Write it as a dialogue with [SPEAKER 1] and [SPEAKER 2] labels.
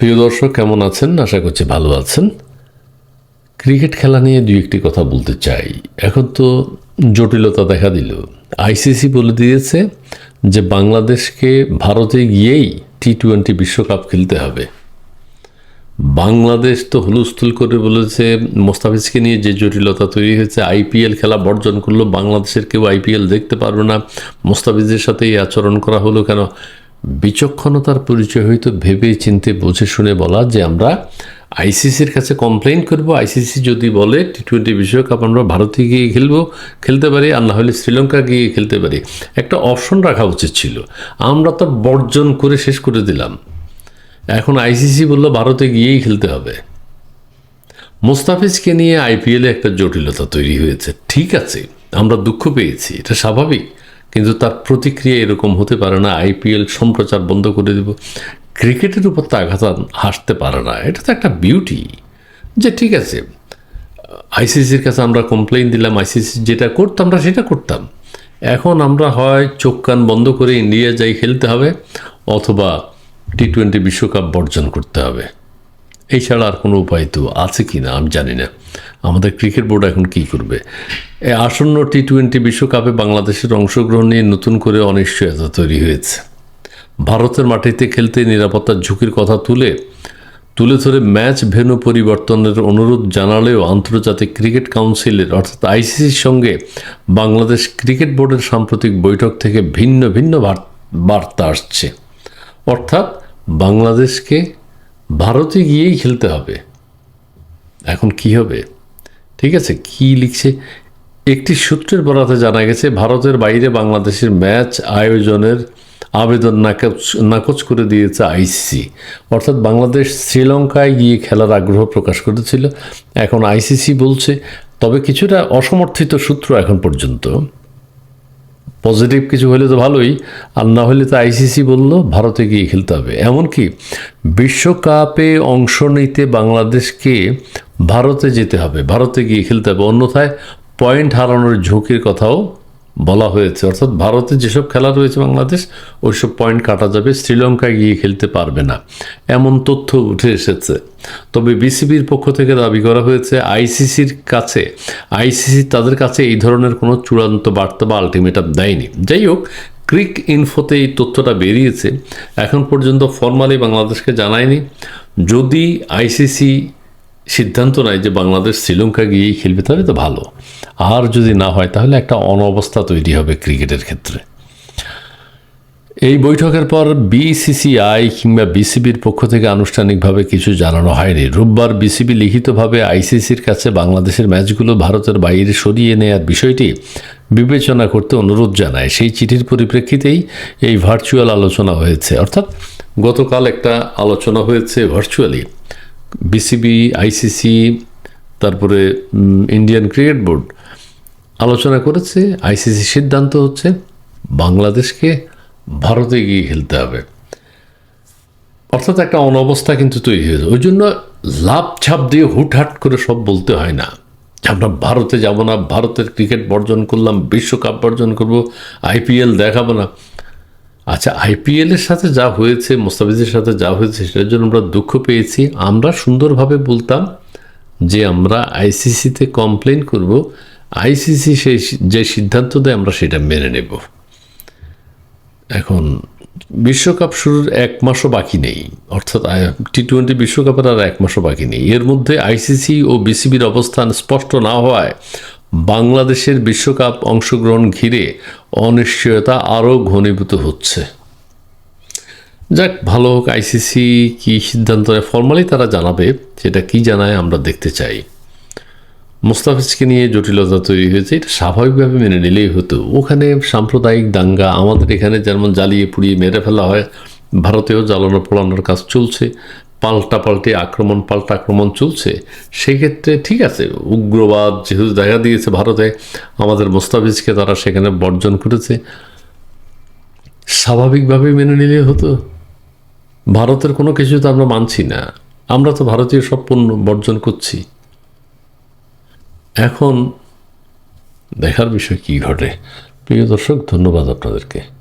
[SPEAKER 1] প্রিয় দর্শক, কেমন আছেন? আশা করছি ভালো আছেন। ক্রিকেট খেলা নিয়ে দুই একটি কথা বলতে চাই। এখন তো জটিলতা দেখা দিল। আইসিসি বলে দিয়েছে যে বাংলাদেশকে ভারতে গিয়েই টি টোয়েন্টি বিশ্বকাপ খেলতে হবে। বাংলাদেশ তো হুলস্থুল করে বলেছে, মোস্তাফিজকে নিয়ে যে জটিলতা তৈরি হয়েছে আইপিএল খেলা বর্জন করল, বাংলাদেশের কেউ আইপিএল দেখতে পারবে না। মোস্তাফিজের সাথে এই আচরণ করা হলো কেন? বিচক্ষণতার পরিচয় হয়তো ভেবে চিনতে, বুঝে শুনে বলা যে আমরা আইসিসির কাছে কমপ্লেন করব। আইসিসি যদি বলে টি টোয়েন্টি বিশ্বকাপ আমরা ভারতে গিয়ে খেলব, খেলতে পারি, আর না হলে শ্রীলঙ্কা গিয়ে খেলতে পারি। একটা অপশন রাখা উচিত ছিল। আমরা তো বর্জন করে শেষ করে দিলাম। এখন আইসিসি বলল, ভারতে গিয়েই খেলতে হবে। মুস্তাফিজকে নিয়ে আইপিএলে একটা জটিলতা তৈরি হয়েছে। ঠিক আছে, আমরা দুঃখ পেয়েছি, এটা স্বাভাবিক। কিন্তু তার প্রতিক্রিয়া এরকম হতে পারে না আইপিএল সম্প্রচার বন্ধ করে দেব। ক্রিকেটের উপর তো আঘাত হাসতে পারে না, এটা তো একটা বিউটি যে ঠিক আছে আইসিসির কাছে আমরা কমপ্লেন দিলাম আইসিসি যেটা করতাম আমরা সেটা করতাম। এখন আমরা হয় চোখ কান বন্ধ করে ইন্ডিয়া যাই খেলতে হবে, অথবা টি টোয়েন্টি বিশ্বকাপ বর্জন করতে হবে। এই ছাড়া আর কোনো উপায় তো আছে কি না, আমি জানি না। আমাদের ক্রিকেট বোর্ড এখন কী করবে? এই আসন্ন টি টোয়েন্টি বিশ্বকাপে বাংলাদেশের অংশগ্রহণ নিয়ে নতুন করে অনিশ্চয়তা তৈরি হয়েছে। ভারতের মাটিতে খেলতে নিরাপত্তার ঝুঁকির কথা তুলে তুলে ধরে ম্যাচ ভেন্যু পরিবর্তনের অনুরোধ জানালেও আন্তর্জাতিক ক্রিকেট কাউন্সিলের, অর্থাৎ আইসিসির সঙ্গে বাংলাদেশ ক্রিকেট বোর্ডের সাম্প্রতিক বৈঠক থেকে ভিন্ন ভিন্ন বার্তা আসছে। অর্থাৎ বাংলাদেশকে ভারতে গিয়েই খেলতে হবে। এখন কি হবে? ঠিক আছে, কি লিখছে? একটি সূত্রের বরাতে জানা গেছে, ভারতের বাইরে বাংলাদেশের ম্যাচ আয়োজনের আবেদন নাকচ নাকচ করে দিয়েছে আইসিসি। অর্থাৎ বাংলাদেশ শ্রীলঙ্কায় গিয়ে খেলার আগ্রহ প্রকাশ করেছিল। এখন আইসিসি বলছে, তবে কিছুটা অসমর্থিত সূত্র এখন পর্যন্ত। পজিটিভ কিছু হলে তো ভালোই, আর না হলে তো আইসিসি বলল, ভারতে গিয়ে খেলতে হবে। এমনকি বিশ্বকাপে অংশ নিতে বাংলাদেশকে ভারতে যেতে হবে, ভারতে গিয়ে খেলতে হবে। অন্যথায় পয়েন্ট হারানোর ঝুঁকির কথাও বলা হয়েছে। অর্থাৎ ভারতে যেসব খেলা রয়েছে বাংলাদেশ, ওইসব পয়েন্ট কাটা যাবে, শ্রীলঙ্কায় গিয়ে খেলতে পারবে না। এমন তথ্য উঠে এসেছে। তবে বিসিবির পক্ষ থেকে দাবি করা হয়েছে, আইসিসির কাছে, আইসিসি তাদের কাছে এই ধরনের কোনো চূড়ান্ত বার্তা বা আলটিমেটাম দেয়নি। যাই হোক, ক্রিক ইনফোতে এই তথ্যটা বেরিয়েছে। এখন পর্যন্ত ফর্মালি বাংলাদেশকে জানায়নি। যদি আইসিসি সিদ্ধান্ত নেয় যে বাংলাদেশ শ্রীলঙ্কা গিয়েই খেলবে তাহলে তো ভালো। আর যদি না হয়, তাহলে একটা অনবস্থা তৈরি হবে ক্রিকেটের ক্ষেত্রে। এই বৈঠকের পর বিসিসিআই কিংবা বিসিবির পক্ষ থেকে আনুষ্ঠানিকভাবে কিছু জানানো হয়নি। রোববার বিসিবি লিখিতভাবে আইসিসির কাছে বাংলাদেশের ম্যাচগুলো ভারতের বাইরে সরিয়ে নেয়ার বিষয়টি বিবেচনা করতে অনুরোধ জানায়। সেই চিঠির পরিপ্রেক্ষিতেই এই ভার্চুয়াল আলোচনা হয়েছে। অর্থাৎ গতকাল একটা আলোচনা হয়েছে ভার্চুয়ালি। বিসিবি আইসিসি তারপরে ইন্ডিয়ান ক্রিকেট বোর্ড আলোচনা করেছে। আইসিসি সিদ্ধান্ত হচ্ছে বাংলাদেশকে ভারতে গিয়ে খেলতে হবে। অর্থাৎ একটা অনবস্থা কিন্তু তৈরি হয়েছে। ওই জন্য লাভ ছাপ দিয়ে হুটহাট করে সব বলতে হয় না। আমরা ভারতে যাব না, ভারতের ক্রিকেট বর্জন করলাম, বিশ্বকাপ বর্জন করব আইপিএল দেখাবো না। আচ্ছা আইপিএলের সাথে যা হয়েছে, মোস্তাফিজের সাথে যা হয়েছে, সেটার জন্য আমরা দুঃখ পেয়েছি। আমরা সুন্দরভাবে বলতাম যে আমরা আইসিসিতে কমপ্লেন করব। আইসিসি সেই যে সিদ্ধান্ত দেয়, আমরা সেটা মেনে নেব। এখন, বিশ্বকাপ শুরুর এক মাসও বাকি নেই। অর্থাৎ টি টোয়েন্টি বিশ্বকাপের আর এক মাসও বাকি নেই। এর মধ্যে আইসিসি ও বিসিবির অবস্থান স্পষ্ট না হওয়ায় বাংলাদেশের বিশ্বকাপ অংশগ্রহণ ঘিরে অনিশ্চয়তা আরও ঘনীভূত হচ্ছে। যাক, ভালো হোক, আইসিসি কি সিদ্ধান্ত নেয়? ফর্মালি তারা জানাবে, সেটা কি জানায় আমরা দেখতে চাই। মুস্তাফিজকে নিয়ে জটিলতা তৈরি হয়েছে, এটা স্বাভাবিকভাবে মেনে নিলেই হতো। ওখানে সাম্প্রদায়িক দাঙ্গা, আমাদের এখানে যেমন জ্বালিয়ে পুড়িয়ে মেরে ফেলা হয়, ভারতেও জ্বালানো পোড়ানোর কাজ চলছে। পাল্টা পাল্টে আক্রমণ, পাল্টা আক্রমণ চলছে। সেক্ষেত্রে ঠিক আছে, উগ্রবাদ যেহেতু দেখা দিয়েছে ভারতে, আমাদের মুস্তাফিজকে তারা সেখানে বর্জন করেছে। স্বাভাবিকভাবে মেনে নিলে হতো। ভারতের কোনো কিছু তো আমরা মানছি না। আমরা তো ভারতীয় সব পণ্য বর্জন করছি। এখন দেখার বিষয় কি ঘটে? প্রিয় দর্শক, ধন্যবাদ আপনাদেরকে।